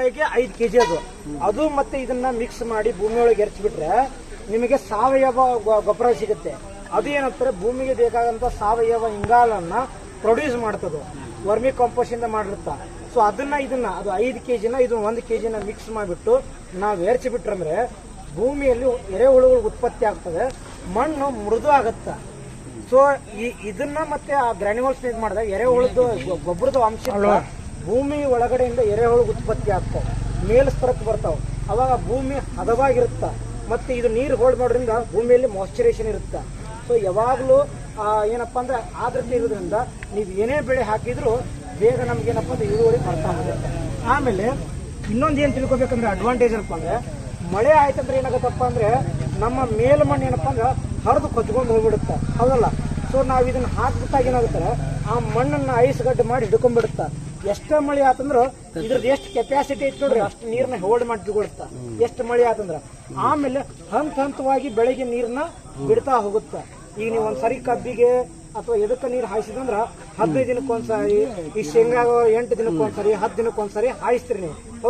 ರೂಪಾಯಿಗೆ ಐದು ಕೆಜಿ ಅದು. ಅದು ಮತ್ತೆ ಇದನ್ನ ಮಿಕ್ಸ್ ಮಾಡಿ ಭೂಮಿಯೊಳಗೆ ಎರಚಿಬಿಟ್ರೆ ನಿಮಗೆ ಸಾವಯವ ಗೊಬ್ಬರ ಸಿಗುತ್ತೆ. ಅದು ಏನಂತಾರೆ, ಭೂಮಿಗೆ ಬೇಕಾದಂತ ಸಾವಯವ ಇಂಗಾಲನ್ನ ಪ್ರೊಡ್ಯೂಸ್ ಮಾಡ್ತದೆ. ವರ್ಮಿ ಕಾಂಪೋಸ್ಟ್ ಇಂದ ಮಾಡಿರುತ್ತ. ಸೊ ಅದನ್ನ ಇದನ್ನ, ಅದು ಐದು ಕೆಜಿನ, ಇದು ಒಂದು ಕೆಜಿನ ಮಿಕ್ಸ್ ಮಾಡಿಬಿಟ್ಟು ನಾವು ಎರಚಿಬಿಟ್ರಂದ್ರೆ ಭೂಮಿಯಲ್ಲಿ ಎರೆಹುಳುಗಳು ಉತ್ಪತ್ತಿ ಆಗ್ತದೆ ಮಣ್ಣು ಮೃದು ಆಗತ್ತ. ಸೊ ಈ, ಇದನ್ನ ಮತ್ತೆ ಆ ಗ್ರಾನ್ಯುವಲ್ಸ್ ಇದು ಮಾಡಿದಾಗ ಎರೆಹುಳದ ಗೊಬ್ಬರದ ಅಂಶ ಭೂಮಿ ಒಳಗಡೆಯಿಂದ ಎರೆಹುಳು ಉತ್ಪತ್ತಿ ಆಗ್ತಾವ. ಮೇಲ್ಸ್ತರಕ್ಕೆ ಬರ್ತಾವ. ಅವಾಗ ಭೂಮಿ ಹದವಾಗಿರುತ್ತ. ಮತ್ತು ಇದು ನೀರು ಹೋಲ್ಡ್ ಮಾಡೋದ್ರಿಂದ ಭೂಮಿಯಲ್ಲಿ ಮಾಯ್ಚರೇಷನ್ ಇರುತ್ತೆ. ಸೊ ಯಾವಾಗಲೂ ಏನಪ್ಪ ಅಂದ್ರೆ ಆದ್ರತೆ ಇರೋದ್ರಿಂದ ನೀವು ಏನೇ ಬೆಳೆ ಹಾಕಿದರೂ ಬೇಗ ನಮ್ಗೆ ಏನಪ್ಪಾ ಅಂದ್ರೆ ಇಳುವರಿ ಬರ್ತಾ ಹೋಗುತ್ತೆ ಆಮೇಲೆ ಇನ್ನೊಂದು ಏನು ತಿಳ್ಕೊಬೇಕಂದ್ರೆ ಅಡ್ವಾಂಟೇಜ್ ಏನಪ್ಪ ಅಂದ್ರೆ ಮಳೆ ಆಯ್ತಂದ್ರೆ ಏನಾಗುತ್ತಪ್ಪ ಅಂದರೆ ನಮ್ಮ ಮೇಲ್ಮಣ್ಣು ಏನಪ್ಪ ಅಂದ್ರೆ ಹರಿದು ಕೊಚ್ಕೊಂಡು ಹೋಗ್ಬಿಡುತ್ತೆ. ಹೌದಲ್ಲ? ಸೊ ನಾವು ಇದನ್ನು ಹಾಕ್ಬಿಟ್ಟಾಗ ಏನಾಗುತ್ತೆ ಆ ಮಣ್ಣನ್ನ ಐಸ್ಗಡ್ಡೆ ಮಾಡಿ ಹಿಡ್ಕೊಂಡ್ಬಿಡುತ್ತೆ. ಎಷ್ಟೇ ಮಳೆ ಆತಂದ್ರ ಇದ್ರದ್ದು ಎಷ್ಟು ಕೆಪಾಸಿಟಿ ಐತಿ ನೋಡ್ರಿ, ಅಷ್ಟು ನೀರ್ನ ಹೋಲ್ಡ್ ಮಾಡಿ ಇಟ್ಕೊಳುತ್ತ ಎಷ್ಟು ಮಳೆ ಆತಂದ್ರ. ಆಮೇಲೆ ಹಂತ ಹಂತವಾಗಿ ಬೆಳಗ್ಗೆ ನೀರ್ನ ಬಿಡ್ತಾ ಹೋಗುತ್ತ. ಈಗ ನೀವು ಒಂದ್ಸರಿ ಕಬ್ಬಿಗೆ ಅಥವಾ ಎದಕ್ಕೆ ನೀರು ಹಾಯಿಸಿದಂದ್ರ ಹದಿನೈದು ದಿನಕ್ಕೊಂದ್ಸರಿ, ಈ ಶೇಂಗಾ ಎಂಟು ದಿನಕ್ಕೊಂದ್ಸರಿ ಹತ್ತು ದಿನಕ್ಕೊಂದ್ಸರಿ ಹಾಯಿಸ್ತೀರಿ ನೀವು.